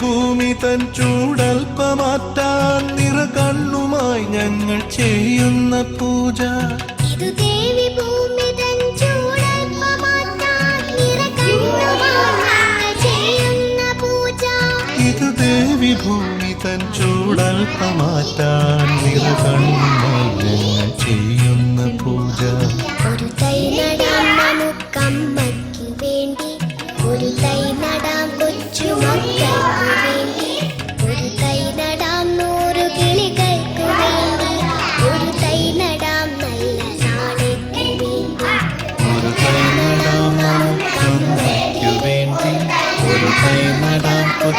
ഭൂമി തൻ ചൂടൽപ്പമാറ്റാൻ നിറ കണ്ണുമായി ഞങ്ങൾ ചെയ്യുന്ന പൂജ. ഇത് ദേവി ഭൂമി തൻ ചൂടൽപ്പമാറ്റാൻ നിറ കണ്ണുമായി ഞങ്ങൾ ചെയ്യുന്ന പൂജ. ഒരു തൈ നടാം നമുക്കമ്മയ്ക്കു വേണ്ടി ഒരു തൈ നടാം കൊച്ചു മക്കൾക്കു ഒരു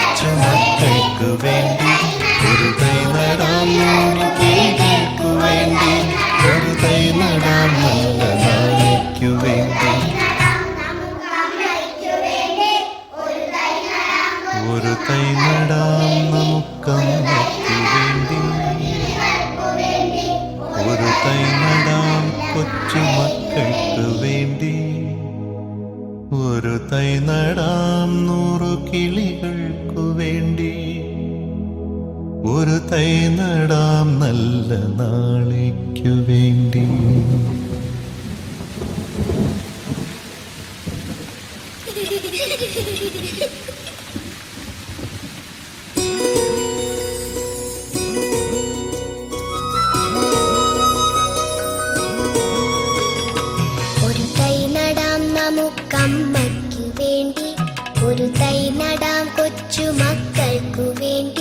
തൈ നടാം ഒരു തൈ നടാം ഒരു തൈ നടാം ഒരു തൈ നടാം ഒരു തൈ നടാം നൂറു വേണ്ടി ഒരു തൈ നടാം നല്ല നാളേക്കു വേണ്ടി. ഒരു തൈ നടാം വേണ്ടി. ഒരു തൈ നടാം കൊച്ചു മക്കൾക്കു വേണ്ടി.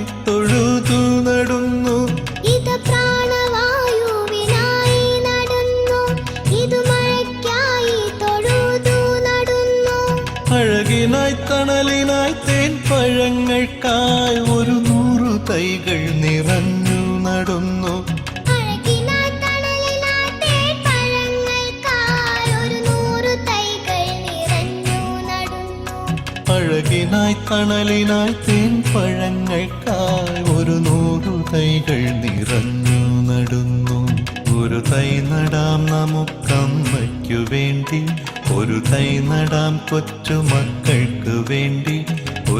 പഴങ്ങൾക്കായി ഒരു നൂറു തൈകൾ നിറഞ്ഞു നടുന്നു. അഴകിനായി തണലിനായി തേൻപഴങ്ങൾക്കായി ഒരു നൂറു തൈകൾ നിറഞ്ഞു നടന്നു അഴകിനായി തണലിനായി തേൻ പഴങ്ങൾക്കായി ഒരു നൂറു തൈകൾ നിറഞ്ഞു നടുന്നു. ഒരു തൈ നടാം നമുക്കമ്മയ്ക്കു വേണ്ടി ഒരു തൈ നടാം കൊച്ചു മക്കൾക്ക് വേണ്ടി.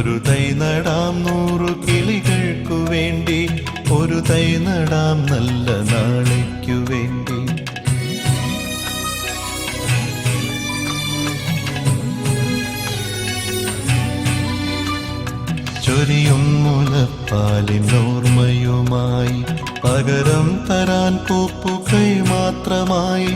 ഒരു തൈ നടാം നൂറു കിളികൾക്കു വേണ്ടി ഒരു തൈ നടാം നല്ല നാളേക്കു വേണ്ടി. ചൊരിയും മുലപ്പാലിനോർമ്മയുമായി പകരം തരാൻ പൂപ്പുകൈ മാത്രമായി.